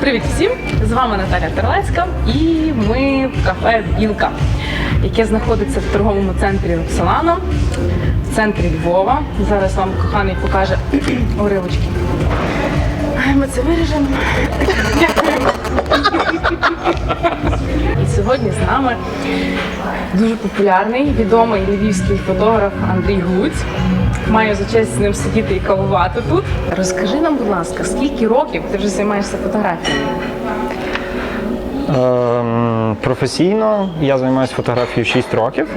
Привіт всім! З вами Наталя Терлецька і ми в кафе Білка, яке знаходиться в торговому центрі Роксолано в центрі Львова. Зараз вам коханий покаже уривочки. Ми це виріжемо. І сьогодні з нами дуже популярний, відомий львівський фотограф Андрій Гуць. Маю за честь з ним сидіти і кавувати тут. Розкажи нам, будь ласка, скільки років ти вже займаєшся фотографією? Ем, професійно я займаюся фотографією 6 років.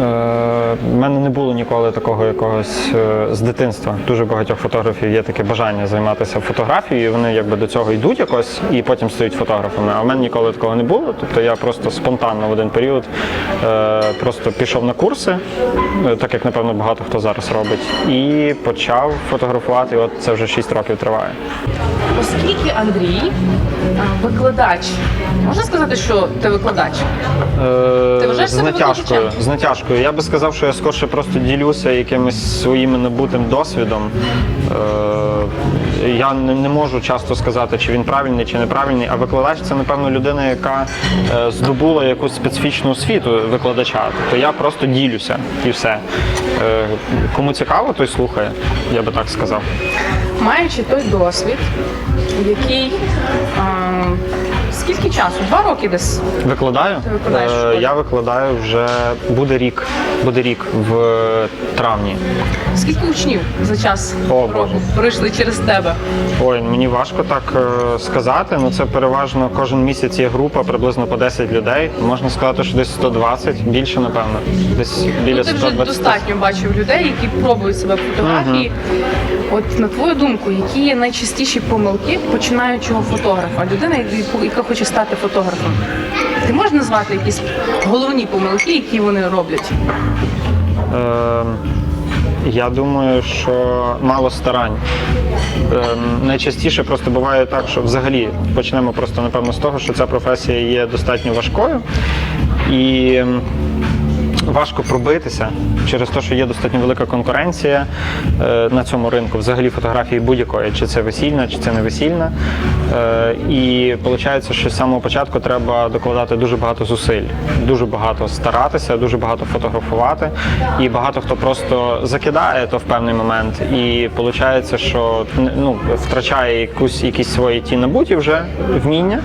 Е, в мене не було ніколи такого якогось е, з дитинства. Дуже багатьох фотографів є таке бажання займатися фотографією. і Вони якби до цього йдуть якось і потім стають фотографами. А в мене ніколи такого не було. Тобто я просто спонтанно в один період е, просто пішов на курси, е, так як напевно багато хто зараз робить, і почав фотографувати. І от це вже 6 років триває. Оскільки Андрій викладач, можна сказати, що ти викладач? Е, Ти вважаєш з натяжкою. викладачем? З натяжкою. Я би сказав, що я скорше просто ділюся якимось своїм набутим досвідом. Е, я не, не можу часто сказати, чи він правильний, чи неправильний. А викладач це, напевно, людина, яка е, здобула якусь специфічну освіту викладача. Тобто я просто ділюся і все. Е, кому цікаво, той слухає, я би так сказав. Маючи той досвід, який скільки часу? Два роки десь. Викладаю? Ти викладаєш Е, я викладаю вже буде рік. Буде рік в травні. Скільки учнів за час О, року Боже. прийшли через тебе? Ой, мені важко так е, сказати. Ну це переважно кожен місяць є група, приблизно по 10 людей. Можна сказати, що десь 120, більше напевно. Десь біля Ну, ти вже 120. достатньо бачив людей, які пробують себе в фотографії. От на твою думку, які є найчастіші помилки починаючого фотографа, людина, яка хоче стати фотографом? Ти можеш назвати якісь головні помилки, які вони роблять? Е, я думаю, що мало старань. Е, найчастіше просто буває так, що взагалі почнемо просто напевно з того, що ця професія є достатньо важкою і. Важко пробитися через те, що є достатньо велика конкуренція е, на цьому ринку, взагалі фотографії будь-якої, чи це весільна, чи це не весільна. Е, і виходить, що з самого початку треба докладати дуже багато зусиль, дуже багато старатися, дуже багато фотографувати. І багато хто просто закидає то в певний момент. І виходить, що ну, втрачає якусь, якісь свої ті набуті вже вміння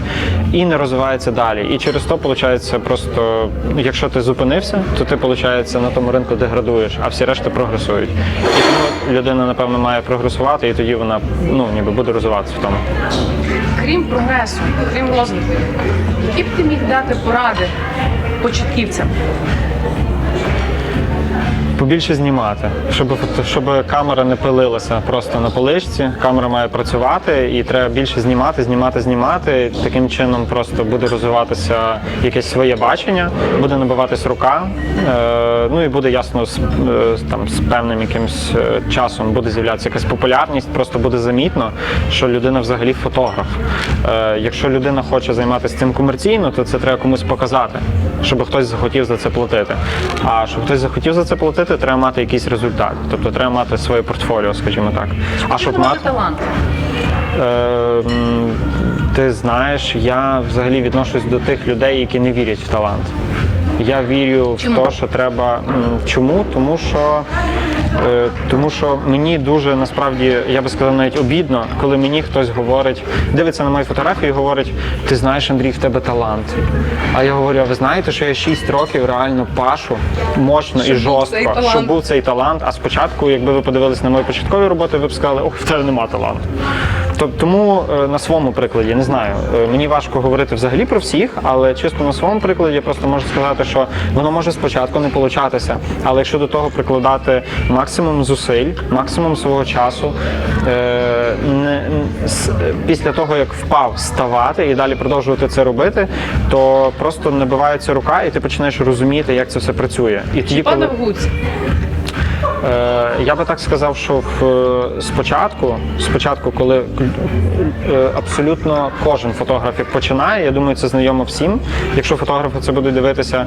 і не розвивається далі. І через то виходить просто, якщо ти зупинився, то ти виходить на тому ринку деградуєш, а всі решта прогресують. І тому людина, напевно, має прогресувати, і тоді вона ну, ніби буде розвиватися в тому. Крім прогресу, крім розвитку, які б ти міг дати поради початківцям? Побільше знімати, щоб щоб камера не пилилася просто на поличці. Камера має працювати і треба більше знімати, знімати, знімати. Таким чином просто буде розвиватися якесь своє бачення, буде набиватись рука. Е, ну і буде ясно з, е, там з певним якимсь е, часом буде з'являтися якась популярність, просто буде замітно, що людина взагалі фотограф. Якщо людина хоче займатися цим комерційно, то це треба комусь показати, щоб хтось захотів за це платити. А щоб хтось захотів за це платити, треба мати якийсь результат. Тобто треба мати своє портфоліо, скажімо так. А щоб мати талант. Е, ти знаєш, я взагалі відношусь до тих людей, які не вірять в талант. Я вірю Чому? в те, що треба. Чому? Тому що, тому що мені дуже насправді, я би сказав, навіть обідно, коли мені хтось говорить, дивиться на мої фотографії і говорить: ти знаєш, Андрій, в тебе талант. А я говорю, а ви знаєте, що я 6 років реально пашу мощно Щоб і жорстко, щоб був цей талант. А спочатку, якби ви подивилися на мої початкові роботи, ви б сказали, ох, в тебе нема таланту. Тобто тому е, на своєму прикладі не знаю. е, Мені важко говорити взагалі про всіх, але чисто на своєму прикладі я просто можу сказати, що воно може спочатку не получатися, але якщо до того прикладати максимум зусиль, максимум свого часу, е, після того як впав, ставати і далі продовжувати це робити, то просто набивається рука, і ти починаєш розуміти, як це все працює. І тоді, коли... Гуць. Е, Я би так сказав, що в, е, спочатку, спочатку, коли е, абсолютно кожен фотограф починає, я думаю, це знайомо всім. Якщо фотографи це будуть дивитися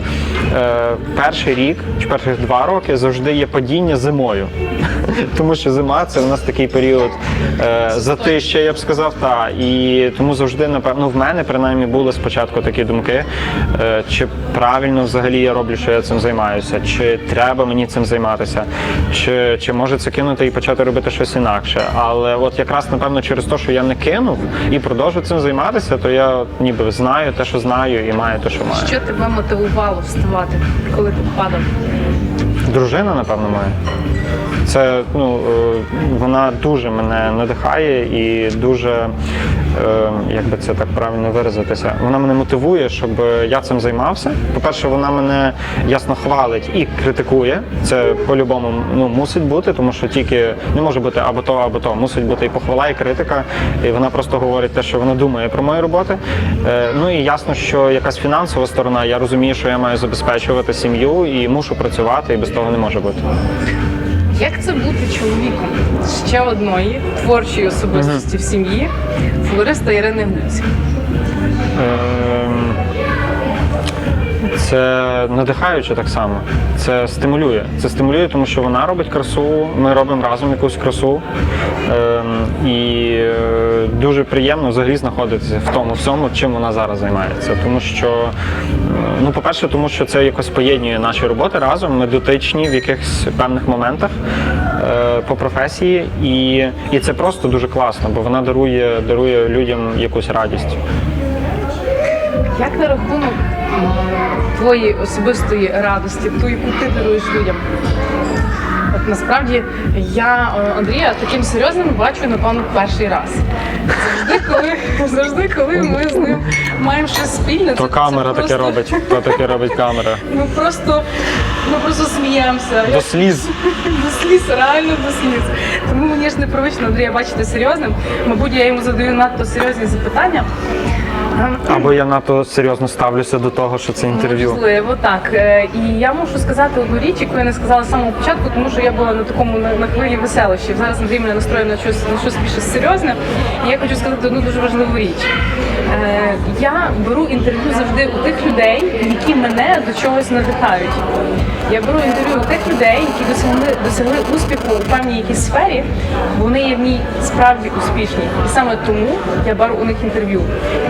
перший рік чи перших два роки, завжди є падіння зимою. Тому що зима це в нас такий період затища, я б сказав, та і тому завжди напевно в мене принаймні були спочатку такі думки, чи правильно взагалі я роблю, що я цим займаюся, чи треба мені цим займатися, чи, чи може це кинути і почати робити щось інакше. Але от якраз напевно через те, що я не кинув і продовжу цим займатися, то я от ніби знаю те, що знаю, і маю те, що маю. Що тебе мотивувало вставати, коли ти падав? Дружина, напевно, моя. Це ну е, вона дуже мене надихає і дуже, е, як би це так правильно виразитися, вона мене мотивує, щоб я цим займався. По-перше, вона мене ясно хвалить і критикує. Це по-любому ну, мусить бути, тому що тільки не може бути або то, або то. Мусить бути і похвала, і критика. І вона просто говорить те, що вона думає про мої роботи. Е, ну і ясно, що якась фінансова сторона, я розумію, що я маю забезпечувати сім'ю і мушу працювати, і без того не може бути. Як це бути чоловіком ще одної творчої особистості в сім'ї флориста Ірини Гуць? Ем, Це надихаюче так само. Це стимулює. Це стимулює, тому що вона робить красу, ми робимо разом якусь красу. Ем, І е, дуже приємно взагалі знаходитися в тому всьому, чим вона зараз займається. Тому що, е, ну, по-перше, тому що це якось поєднує наші роботи разом. Ми дотичні в якихось певних моментах е, по професії, і, і це просто дуже класно, бо вона дарує, дарує людям якусь радість. Як на рахунок твоєї особистої радості, ту, яку ти даруєш людям? От насправді я е, Андрія таким серйозним бачу, напевно, перший раз. Завжди, коли, завжди, коли ми з ним маємо щось спільне, То це- камера це таке просто- робить, то таке робить камера. Ми просто, ми просто сміємося. До сліз. До сліз, реально до сліз. Тому мені ж непривично Андрія бачити серйозним. Мабуть, я йому задаю надто серйозні запитання. Або я надто серйозно ставлюся до того, що це інтерв'ю. Можливо, так. Е, І я мушу сказати одну річ, яку я не сказала з самого початку, тому що я була на такому на, на хвилі веселощів. Зараз Андрій мене настроїв на щось на щось більше серйозне. І я хочу сказати одну дуже важливу річ. Е, Я беру інтерв'ю завжди у тих людей, які мене до чогось надихають. Я беру інтерв'ю у тих людей, які досягли досягли успіху у певній якійсь сфері, бо вони є в ній справді успішні. І саме тому я беру у них інтерв'ю.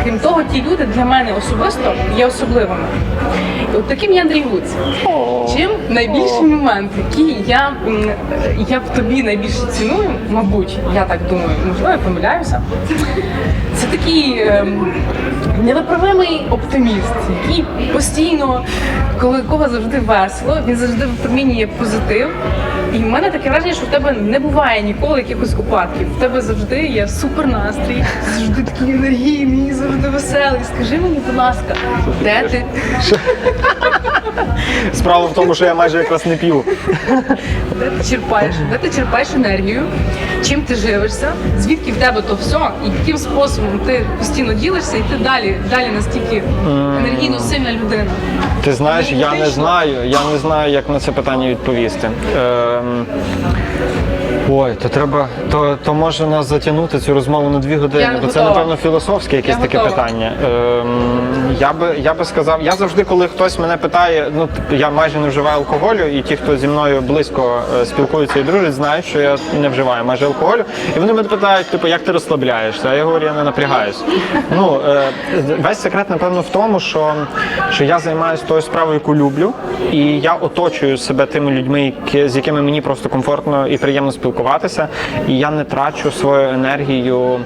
Крім того, ті люди для мене особисто є особливими. І от таким є Андрій Гуц. Чим найбільший момент, який я, я в тобі найбільше ціную, мабуть, я так думаю, можливо, я помиляюся. Це такий ем, невиправимий оптиміст, який постійно, коли кого завжди весело, він завжди випромінює позитив. І в мене таке враження, що в тебе не буває ніколи якихось упадків. В тебе завжди є супер настрій, завжди такий енергійний, завжди веселий. Скажи мені, будь ласка, де ти? Справа в тому, що я майже якраз не п'ю. Де ти черпаєш? Де ти черпаєш енергію? Чим ти живишся? Звідки в тебе то все? І яким способом ти постійно ділишся, і ти далі, далі настільки енергійно сильна людина. Ти знаєш, я не знаю, я не знаю, як на це питання відповісти. Ем... Ой, то треба, то, то може нас затягнути цю розмову на дві години, Я бо це напевно філософське якесь Я таке готова. питання. Ем, я би я би сказав, я завжди, коли хтось мене питає, ну я майже не вживаю алкоголю, і ті, хто зі мною близько е, спілкуються і дружать, знають, що я не вживаю майже алкоголю. І вони мене питають, типу, як ти розслабляєшся? А я говорю, я не напрягаюсь. Ну е, весь секрет, напевно, в тому, що, що я займаюся тою справою, яку люблю, і я оточую себе тими людьми, з якими мені просто комфортно і приємно спілкуватися. І я не трачу свою енергію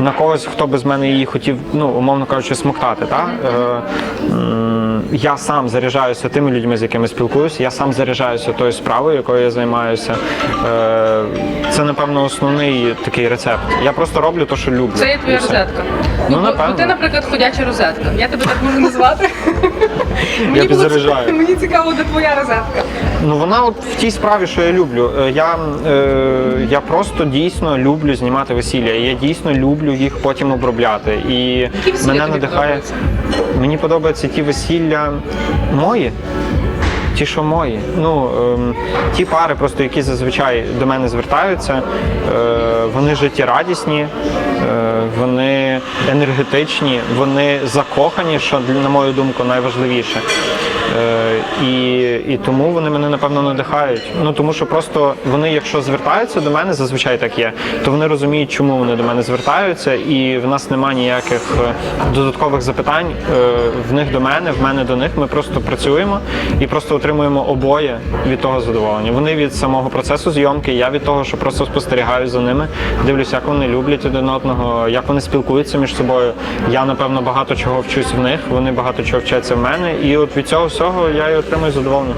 на когось, хто би з мене її хотів, ну умовно кажучи, смоктати. Та? Е, я сам заряджаюся тими людьми, з якими спілкуюся, я сам заряджаюся тою справою, якою я займаюся. Е, це, напевно, основний такий рецепт. Я просто роблю те, що люблю. Це є твоя розетка. Ну, бо- напевно. ти, наприклад, ходяча розетка. Я тебе так можу назвати. Підзаряджаю. Мені цікаво, де твоя розетка. Ну вона от в тій справі, що я люблю. Е, Я, е, я просто дійсно люблю знімати весілля. і Я дійсно люблю їх потім обробляти. І мене надихає. Мені подобаються ті весілля мої. Ті, що мої. Ну, ем, ті пари, просто які зазвичай до мене звертаються, е, вони життєрадісні, е, вони енергетичні, вони закохані, що на мою думку найважливіше. Е, і, і тому вони мене напевно надихають. Ну тому що просто вони, якщо звертаються до мене, зазвичай так є, то вони розуміють, чому вони до мене звертаються, і в нас немає ніяких е, додаткових запитань е, в них до мене, в мене до них. Ми просто працюємо і просто отримуємо обоє від того задоволення. Вони від самого процесу зйомки, я від того, що просто спостерігаю за ними, дивлюся, як вони люблять один одного, як вони спілкуються між собою. Я напевно багато чого вчусь в них, вони багато чого вчаться в мене, і от від цього всього я і отримую задоволення.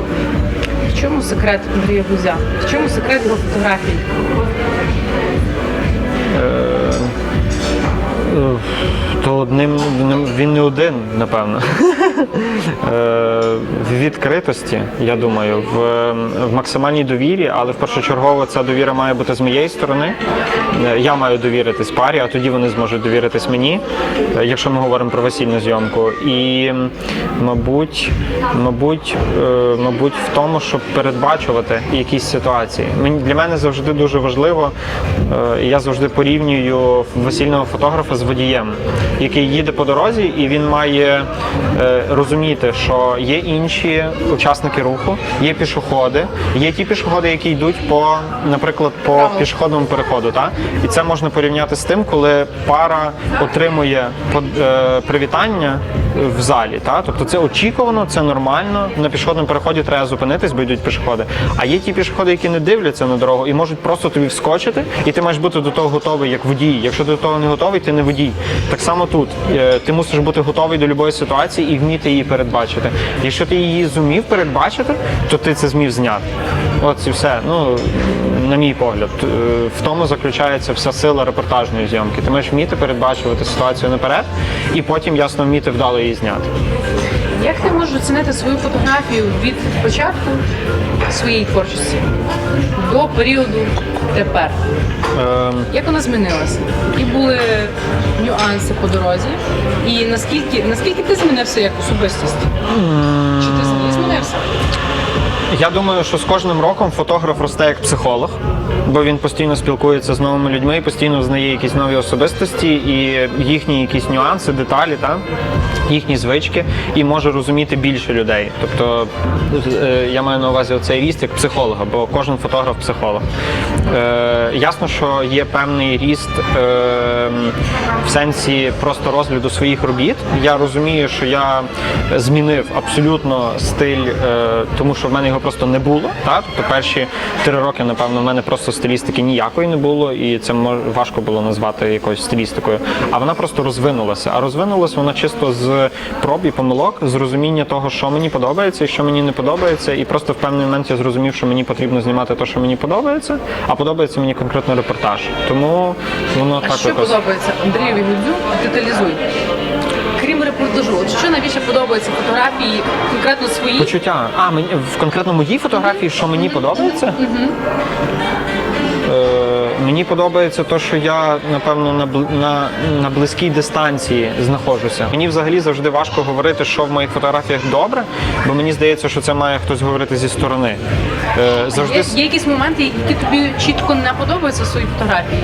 В чому секрет Андрія Гузя? В чому секрет його фотографій? То одним він не один, напевно. Е, В відкритості, я думаю, в, в максимальній довірі, але в першочергово ця довіра має бути з моєї сторони. Е, Я маю довіритись парі, а тоді вони зможуть довіритись мені, е, якщо ми говоримо про весільну зйомку. І, мабуть, мабуть, мабуть, в тому, щоб передбачувати якісь ситуації. Для мене завжди дуже важливо. Я завжди порівнюю весільного фотографа з водієм, який їде по дорозі, і він має розуміти, що є інші учасники руху, є пішоходи, є ті пішоходи, які йдуть по, наприклад, по пішохідному переходу. Та? І це можна порівняти з тим, коли пара отримує е, привітання в залі. Та? Тобто це очікувано, це нормально. На пішохідному переході треба зупинитись, бо йдуть пішоходи. А є ті пішоходи, які не дивляться на дорогу і можуть просто тобі вскочити, і ти маєш бути до того готовий як водій. Якщо ти до того не готовий, ти не водій. Так само тут. Е, Ти мусиш бути готовий до будь-якої ситуації і вміти її передбачити. Якщо ти її зумів передбачити, то ти це змів зняти. От і все. Ну, на мій погляд, Е, в тому заключається вся сила репортажної зйомки. Ти маєш вміти передбачувати ситуацію наперед, і потім ясно вміти вдало її зняти. Як ти можеш оцінити свою фотографію від початку своєї творчості до періоду тепер? Ем, Як вона змінилася? Які були нюанси по дорозі? І наскільки, наскільки ти змінився як особистість? Чи ти змінився? Я думаю, що з кожним роком фотограф росте як психолог, бо він постійно спілкується з новими людьми, постійно знає якісь нові особистості і їхні якісь нюанси, деталі, та? їхні звички, і може розуміти більше людей. Тобто е, я маю на увазі цей ріст як психолога, бо кожен фотограф психолог. Е, ясно, що є певний ріст е, в сенсі просто розгляду своїх робіт. Я розумію, що я змінив абсолютно стиль, е, тому що в мене його просто не було. Так? Тобто перші три роки, напевно, в мене просто стилістики ніякої не було, і це важко було назвати якоюсь стилістикою. А вона просто розвинулася. А розвинулася вона чисто з проб і помилок, з розуміння того, що мені подобається і що мені не подобається. І просто в певний момент я зрозумів, що мені потрібно знімати те, що мені подобається, а подобається мені конкретно репортаж. Тому воно А так що якось. подобається Андрієві Гудзю? Деталізуй. Репортажу, от що найбільше подобається фотографії конкретно свої? Почуття. А, мені в конкретно моїй фотографії, що мені подобається? Е, мені подобається те, що я напевно на, на, на близькій дистанції знаходжуся. Мені взагалі завжди важко говорити, що в моїх фотографіях добре, бо мені здається, що це має хтось говорити зі сторони. Е, завжди Є, є якісь моменти, які тобі чітко не подобаються в своїй фотографії?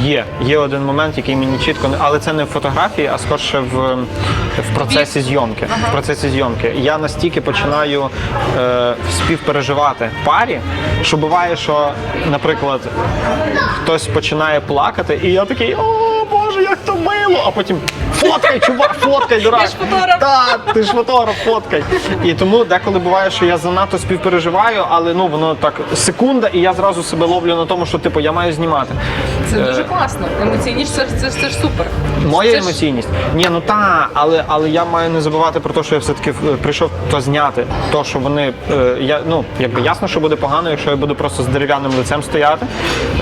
Є, є один момент, який мені чітко не але це не в фотографії, а скорше в, в процесі зйомки. В процесі зйомки. Я настільки починаю е, співпереживати парі, що буває, що, наприклад, хтось починає плакати, і я такий, о Боже, як то мило! А потім фоткай, чувак, фоткай, дурак. Ти ж фотограф. Так, ти ж фотограф, фоткай. І тому деколи буває, що я занадто співпереживаю, але ну воно так секунда, і я зразу себе ловлю на тому, що типу я маю знімати. Це Е, дуже класно. Емоційність це, це, це ж супер. Моя Це ж- емоційність. Ні, ну та, але, але я маю не забувати про те, що я все-таки е, прийшов то зняти. То, що вони. Е, я, ну, якби ясно, що буде погано, якщо я буду просто з дерев'яним лицем стояти.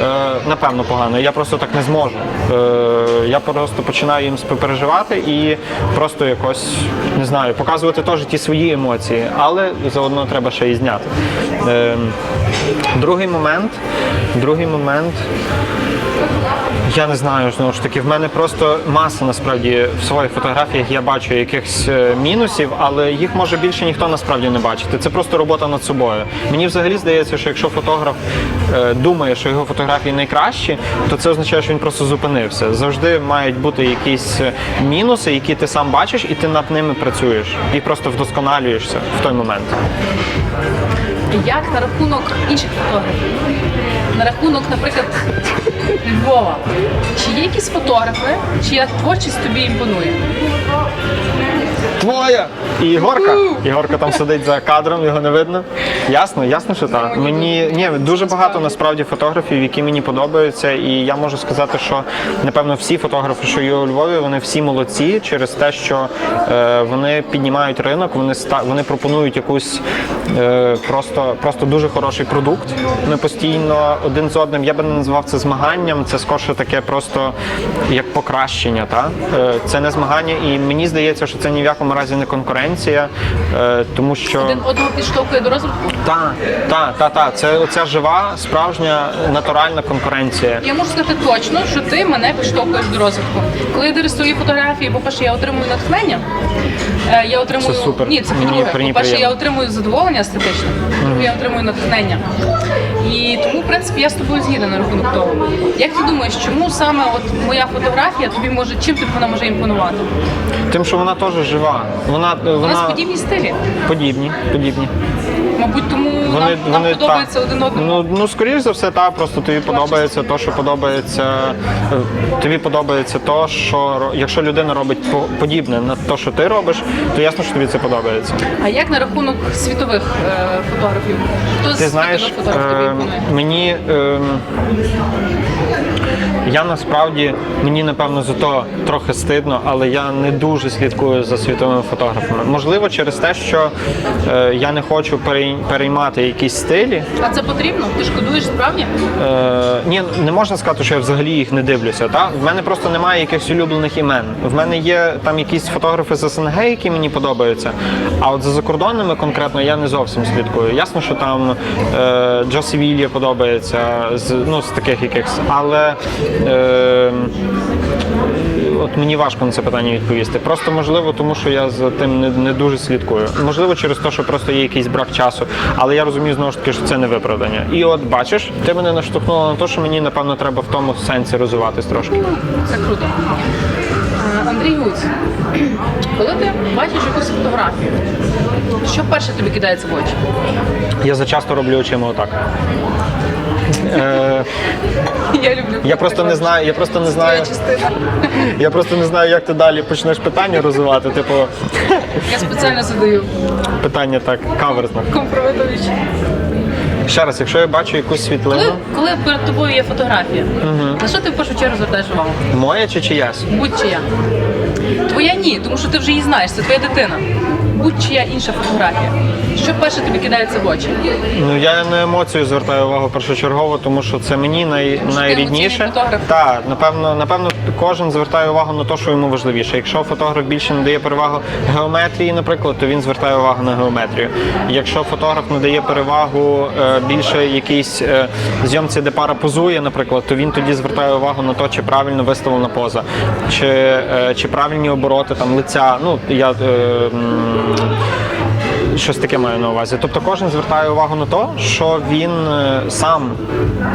Е, напевно, погано. Я просто так не зможу. Е, я просто починаю їм співпереживати і просто якось не знаю, показувати теж ті свої емоції, але заодно треба ще і зняти. Е, другий момент. Другий момент. Я не знаю, знову ж таки, в мене просто маса насправді в своїх фотографіях я бачу якихось е, мінусів, але їх може більше ніхто насправді не бачити. Це просто робота над собою. Мені взагалі здається, що якщо фотограф е, думає, що його фотографії найкращі, то це означає, що він просто зупинився. Завжди мають бути якісь е, мінуси, які ти сам бачиш, і ти над ними працюєш і просто вдосконалюєшся в той момент. Як на рахунок інших фотографів? На рахунок, наприклад, Львова. Чи є якісь фотографи, чия творчість тобі імпонує? Твоя! І Ігорка. Ігорка там сидить за кадром, його не видно. Ясно, ясно, що так. Мені ні, дуже багато насправді фотографів, які мені подобаються, і я можу сказати, що напевно всі фотографи, що є у Львові, вони всі молодці через те, що е, вони піднімають ринок, вони ста вони пропонують якусь е, просто, просто дуже хороший продукт. Ми постійно один з одним. Я би не назвав це змаганням, це скорше таке просто як покращення. Та? Е, це не змагання, і мені здається, що це ні в якому разі не конкуренція, е, тому що Один одного підштовхує до розвитку? та, та, та, та, це оця жива, справжня, натуральна конкуренція. Я можу сказати точно, що ти мене підштовхуєш до розвитку. Коли я свої фотографії, по-перше, я отримую натхнення. е, Я отримую Це супер. ні, це по-друге. По-перше, я отримую задоволення естетичне, по-друге, я отримую натхнення. І тому, в принципі, я з тобою згідна на рахунок того. Як ти думаєш, чому саме от моя фотографія тобі може чим тобі вона може імпонувати? Тим, що вона теж жива. Вона, У нас вона подібні стилі. подібні, подібні. Мабуть, тому Вони, нам, нам подобається та, один одному. Ну, ну скоріш за все, так, просто тобі подобається то, що подобається. е, Тобі подобається то, що якщо людина робить по- подібне на те, що ти робиш, то ясно, що тобі це подобається. А як на рахунок світових е, фотографів? Хто з знаєш, фотографів е, мені е, я насправді мені напевно за то трохи стидно, але я не дуже слідкую за світовими фотографами. Можливо, через те, що е, я не хочу переймати якісь стилі. А це потрібно? Ти шкодуєш справді? Е, ні, не можна сказати, що я взагалі їх не дивлюся. Та? В мене просто немає якихось улюблених імен. В мене є там якісь фотографи з СНГ, які мені подобаються. А от за закордонними конкретно я не зовсім слідкую. Ясно, що там е, Джо Севілья подобається з, ну, з таких якихось. Але е, от мені важко на це питання відповісти. Просто можливо, тому що я за тим не, не дуже слідкую. Можливо, через те, що просто є якийсь брак часу. Але я розумію знову ж таки, що це не виправдання. І от бачиш, ти мене наштовхнула на те, що мені напевно треба в тому сенсі розвиватись трошки. Це круто. Е, Андрій Гуць, коли ти бачиш якусь фотографію, що перше тобі кидається в очі? Я зачасто роблю очима отак. Е, Я люблю. я просто не знаю, я просто не знаю. Я просто не знаю, як ти далі почнеш питання розвивати. Типу, Я спеціально задаю питання так каверзно. компрометуючи. Ще раз, якщо я бачу якусь світлину, Коли, перед тобою є фотографія, на що ти в першу чергу звертаєш увагу? моя чи чиясь? Будь-чия. Твоя ні, тому що ти вже її знаєш, це твоя дитина. Будь-чия інша фотографія. Що перше тобі кидається в очі? Ну я на емоцію звертаю увагу першочергово, тому що це мені най, найрідніше. емоційний фотограф. Так, напевно, напевно, кожен звертає увагу на те, що йому важливіше. Якщо фотограф більше надає перевагу геометрії, наприклад, то він звертає увагу на геометрію. Якщо фотограф надає перевагу е, більше якійсь е, зйомці, де пара позує, наприклад, то він тоді звертає увагу на те, чи правильно виставлена поза, чи, е, чи правильні обороти там лиця. Ну я. Е, м, Щось таке маю на увазі. Тобто кожен звертає увагу на те, що він е, сам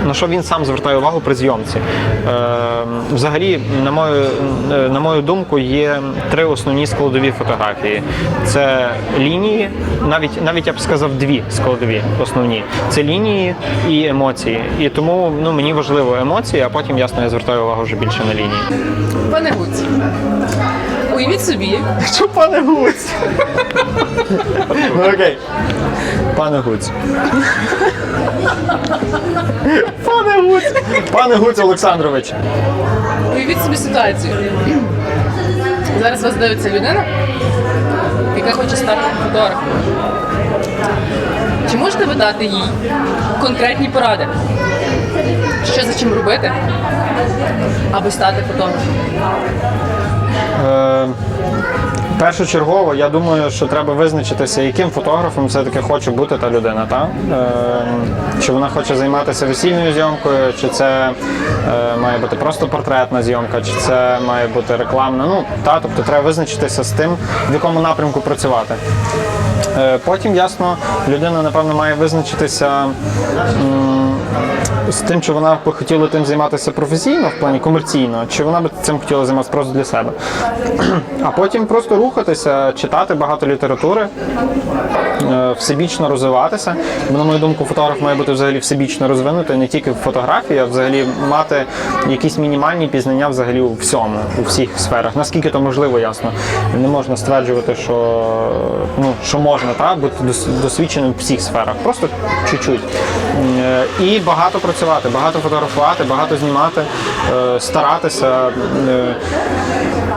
на що він сам звертає увагу при зйомці. Е, взагалі, на мою, е, на мою думку, є три основні складові фотографії: це лінії, навіть навіть я б сказав дві складові основні. Це лінії і емоції. І тому ну, мені важливо емоції, а потім ясно я звертаю увагу вже більше на лінії. Пане Гуць, уявіть собі, Що пане Гуць? Ну окей. Пане Гуць. Пане Гуць. Пане Гуць Олександрович. уявіть собі ситуацію. Зараз вас дивиться людина, яка хоче стати фотографом. Чи можете ви дати їй конкретні поради? Що за чим робити, аби стати фотографом? Е, Першочергово, я думаю, що треба визначитися, яким фотографом все-таки хоче бути та людина. Та? Е, чи вона хоче займатися весільною зйомкою, чи це е, має бути просто портретна зйомка, чи це має бути рекламна. Ну, та, тобто треба визначитися з тим, в якому напрямку працювати. Е, Потім, ясно, людина, напевно, має визначитися м, з тим, чи вона б хотіла тим займатися професійно, в плані комерційно, чи вона б цим хотіла займатися просто для себе. А потім просто рухатися, читати багато літератури, е, всебічно розвиватися. Бо, на мою думку, фотограф має бути взагалі всебічно розвинутий не тільки в фотографії, а взагалі мати якісь мінімальні пізнання взагалі у всьому, у всіх сферах. Наскільки то можливо, ясно. Не можна стверджувати, що, ну, що можна та, бути досвідченим в всіх сферах. Просто чуть-чуть. Е, І багато працювати, багато фотографувати, багато знімати, е, старатися. е,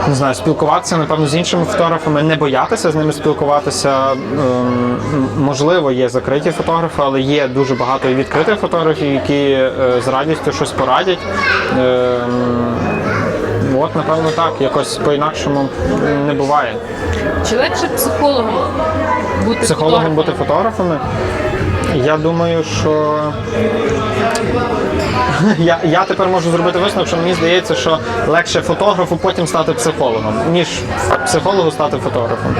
не знаю, спілкуватися, напевно, з іншими фотографами, не боятися з ними спілкуватися. Ем, Можливо, є закриті фотографи, але є дуже багато і відкритих фотографів, які е, з радістю щось порадять. Ем, От, напевно, так, якось по-інакшому не буває. Чи легше психологом бути Психологом бути фотографами. Я думаю, що я, я тепер можу зробити висновок, що мені здається, що легше фотографу потім стати психологом, ніж психологу стати фотографом.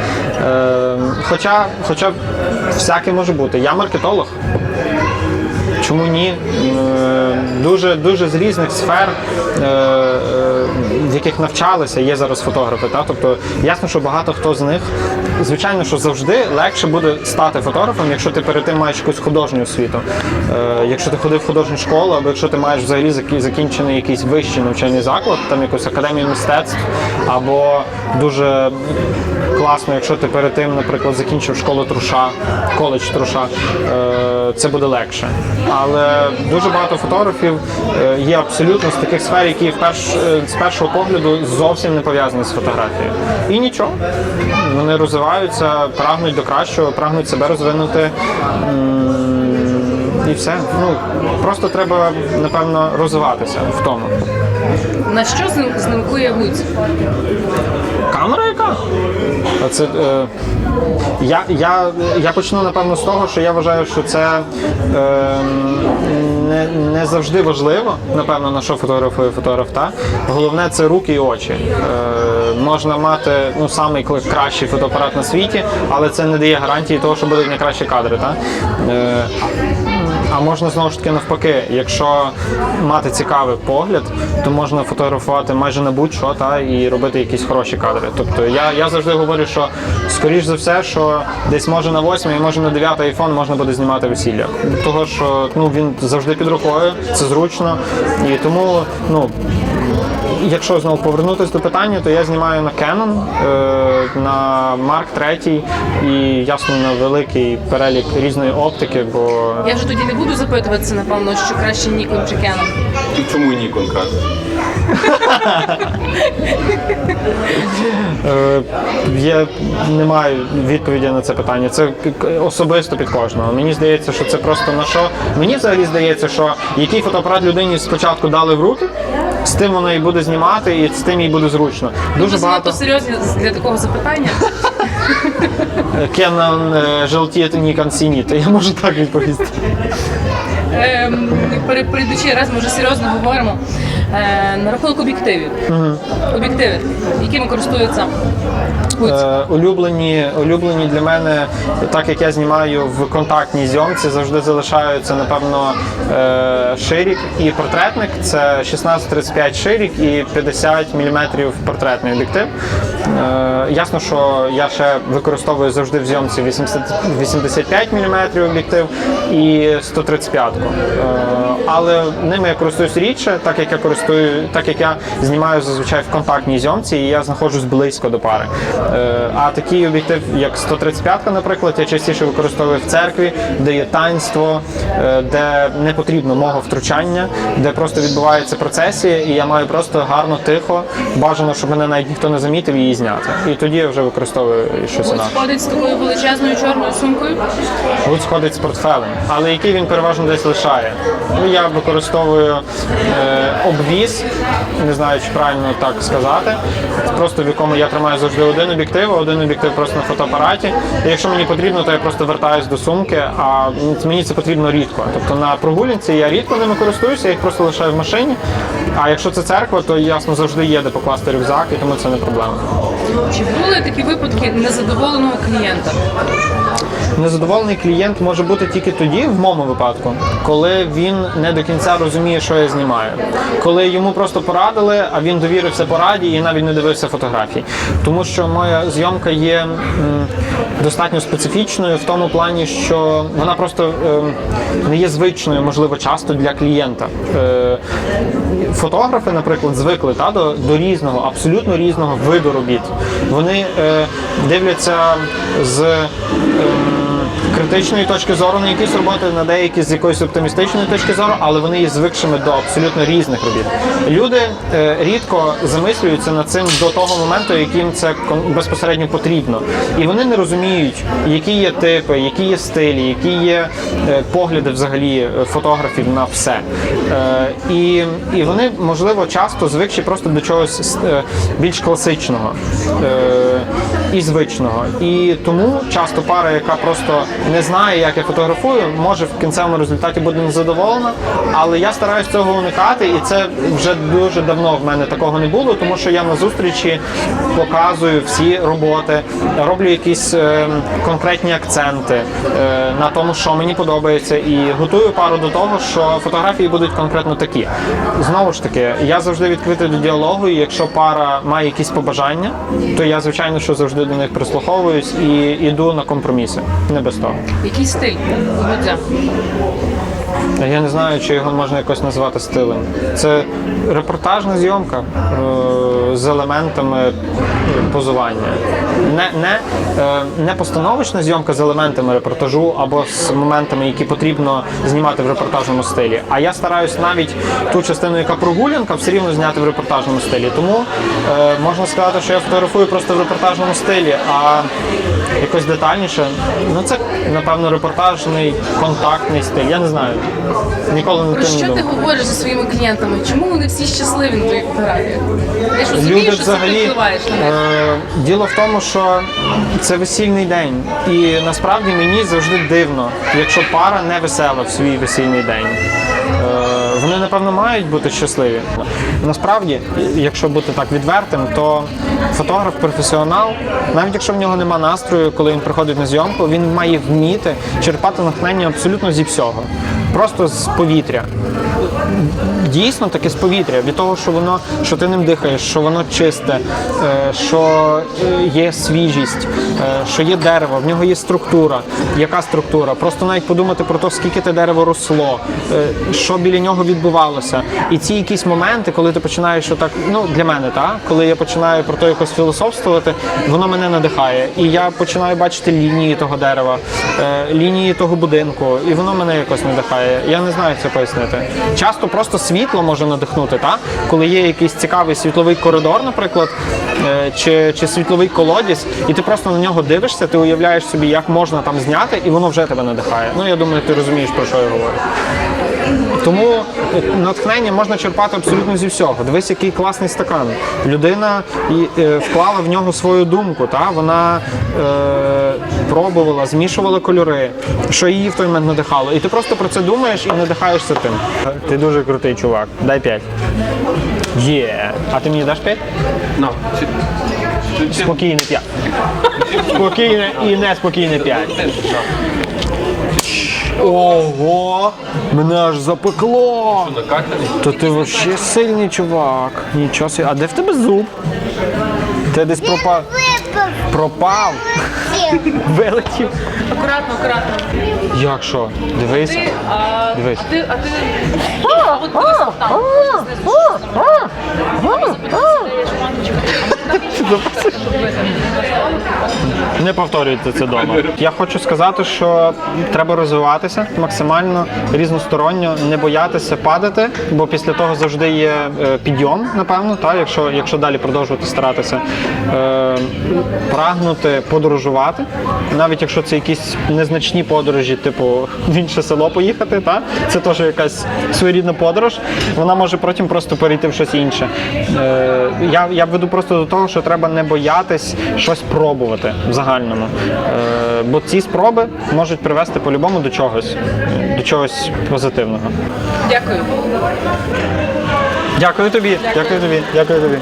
Е, хоча, хоча всяке може бути. Я маркетолог. Чому ні? Е, Дуже, дуже з різних сфер, е, е, в яких навчалися, є зараз фотографи. Та? Тобто ясно, що багато хто з них, звичайно, що завжди легше буде стати фотографом, якщо ти перед тим маєш якусь художню освіту. Якщо ти ходив в художню школу, або якщо ти маєш взагалі закінчений якийсь вищий навчальний заклад, там якусь академію мистецтв, або дуже класно, якщо ти перед тим, наприклад, закінчив школу труша, коледж труша, е, це буде легше. Але дуже багато фотографів е, є абсолютно з таких сфер, які е, з першого погляду зовсім не пов'язані з фотографією. І нічого. Вони розвиваються, прагнуть до кращого, прагнуть себе розвинути. І все. Ну просто треба напевно розвиватися в тому. На що знімкує Гуць? Це, е, я, я, я почну напевно з того, що я вважаю, що це е, не, не завжди важливо, напевно, на що фотографує фотограф. Та? Головне це руки і очі. Е, можна мати ну, самий кращий фотоапарат на світі, але це не дає гарантії того, що будуть найкращі кадри. Та? Е, а можна знову ж таки навпаки, якщо мати цікавий погляд, то можна фотографувати майже на будь-що та і робити якісь хороші кадри. Тобто я, я завжди говорю, що скоріш за все, що десь може на 8 і може на 9 айфон можна буде знімати весілля. Того що ну він завжди під рукою, це зручно. І тому, ну. Якщо знову повернутися до питання, то я знімаю на Canon, е, на Mark III і ясно на великий перелік різної оптики, бо Я вже тоді не буду запитуватися, напевно, що краще Nikon чи Canon. І чому Нікон каже? Е, Я не маю відповіді на це питання. Це особисто під кожного. Мені здається, що це просто на що. Мені взагалі здається, що який фотоапарат людині спочатку дали в руки, з тим вона і буде знімати, і з тим їй буде зручно. Дуже Ви багато серйозні для такого запитання. Canon е, желтіє сині, то я можу так відповісти. Ем, раз, ми вже серйозно говоримо. Е, на рахунок об'єктивів. Об'єктиви, якими користуються. Е, улюблені, улюблені для мене, так як я знімаю в контактній зйомці, завжди залишаються, напевно, е, ширік і портретник. Це 16-35 ширік і 50 мм портретний об'єктив. Е, ясно, що я ще використовую завжди в зйомці 80, 85 мм об'єктив і 135. Е, але ними я користуюсь рідше, так як я користую, так як я знімаю зазвичай в контактній зйомці, і я знаходжусь близько до пари. Е, а такий об'єктив, як 135, наприклад, я частіше використовую в церкві, де є таїнство, е, де не потрібно мого втручання, де просто відбувається процесія, і я маю просто гарно, тихо, бажано, щоб мене навіть ніхто не замітив її зняти. І тоді я вже використовую щось інакше. ходить з такою величезною чорною сумкою. Гуць ходить з портфелем, але який він переважно десь лишає. Ну, я використовую е, обвіз, не знаю, чи правильно так сказати. Просто в якому я тримаю завжди один об'єктив, один об'єктив просто на фотоапараті. І якщо мені потрібно, то я просто вертаюсь до сумки, а мені це потрібно рідко. Тобто на прогулянці я рідко ними користуюся, я їх просто лишаю в машині. А якщо це церква, то ясно завжди є де покласти рюкзак, і тому це не проблема. Чи були такі випадки незадоволеного клієнта? Незадоволений клієнт може бути тільки тоді, в моєму випадку, коли він не до кінця розуміє, що я знімаю. Коли йому просто порадили, а він довірився пораді і навіть не дивився фотографій. Тому що моя зйомка є достатньо специфічною в тому плані, що вона просто ем, не є звичною, можливо, часто для клієнта. Е, Фотографи, наприклад, звикли та, до, до різного, абсолютно різного виду робіт. Вони е, дивляться з ем, критичної точки зору на якісь роботи, на деякі з якоїсь оптимістичної точки зору, але вони є звикшими до абсолютно різних робіт. Люди е, рідко замислюються над цим до того моменту, яким це безпосередньо потрібно. І вони не розуміють, які є типи, які є стилі, які є е, погляди взагалі е, фотографів на все. Е, і, і вони, можливо, часто звикші просто до чогось е, більш класичного е, і звичного. І тому часто пара, яка просто не знає, як я фотографую, може в кінцевому результаті буде незадоволена. Але я стараюсь цього уникати, і це вже дуже давно в мене такого не було, тому що я на зустрічі показую всі роботи, роблю якісь е, конкретні акценти е, на тому, що мені подобається, і готую пару до того, що фотографії будуть конкретно такі. Знову ж таки, я завжди відкритий до діалогу, і якщо пара має якісь побажання, то я звичайно що завжди до них прислуховуюсь і йду на компроміси. Не без того. Який стиль? Я не знаю, чи його можна якось назвати стилем. Це репортажна зйомка е, з елементами позування. Не, не, е, не постановочна зйомка з елементами репортажу або з моментами, які потрібно знімати в репортажному стилі. А я стараюсь навіть ту частину, яка прогулянка, все рівно зняти в репортажному стилі. Тому е, можна сказати, що я фотографую просто в репортажному стилі, а якось детальніше. Ну це напевно репортажний контактний стиль. Я не знаю. Ніколи не Про що ти говориш зі своїми клієнтами? Чому вони всі щасливі на твоїх фотографіях? Я ж розумію, Люди що це ти впливаєш на них. е, діло в тому, що це весільний день, і насправді мені завжди дивно, якщо пара не весела в свій весільний день. Вони напевно мають бути щасливі. Насправді, якщо бути так відвертим, то фотограф професіонал, навіть якщо в нього нема настрою, коли він приходить на зйомку, він має вміти черпати натхнення абсолютно зі всього, просто з повітря дійсно таке з повітря, від того, що воно, що ти ним дихаєш, що воно чисте, е, що е, є свіжість, е, що є дерево, в нього є структура. Яка структура? Просто навіть подумати про те, скільки те дерево росло, що біля нього відбувалося. І ці якісь моменти, коли ти починаєш отак, ну для мене, так, коли я починаю про то якось філософствувати, воно мене надихає. І я починаю бачити лінії того дерева, лінії того будинку, і воно мене якось надихає. Я не знаю це пояснити. Часто просто світло може надихнути, та? коли є якийсь цікавий світловий коридор, наприклад, е, чи, чи світловий колодязь, і ти просто на нього дивишся, ти уявляєш собі, як можна там зняти, і воно вже тебе надихає. Ну я думаю, ти розумієш про що я говорю. Тому натхнення можна черпати абсолютно зі всього. Дивись, який класний стакан. Людина е, вклала в нього свою думку. Та? Вона е, пробувала, змішувала кольори, що її в той момент надихало. І ти просто про це думаєш і надихаєшся тим. Ти дуже крутий чувак. Дай п'ять. Є. А ти мені даш п'ять? No. Спокійне п'ять. Спокійне і неспокійне п'ять. Ого! Мене аж запекло! То ти взагалі сильний чувак. Нічого собі. А де в тебе зуб? Ти десь пропав. Пропав? Вилетів. Акуратно, акуратно. Як що? Дивись. Ти, а, Дивись. а ти, а ти... А, от дивись там. Знизу, знизу. Запитайся, де є шматочок. Не повторюйте це вдома. Я хочу сказати, що треба розвиватися максимально різносторонньо, не боятися падати, бо після того завжди є е, підйом, напевно, та, якщо, якщо далі продовжувати старатися. Е, прагнути подорожувати, навіть якщо це якісь незначні подорожі, типу в інше село поїхати, та, це теж якась своєрідна подорож, вона може потім просто перейти в щось інше. Е, я, я веду просто до того, що треба не боятись щось пробувати в загальному. Е, бо ці спроби можуть привести по-любому до чогось, до чогось позитивного. Дякую. Дякую тобі, дякую тобі, дякую тобі.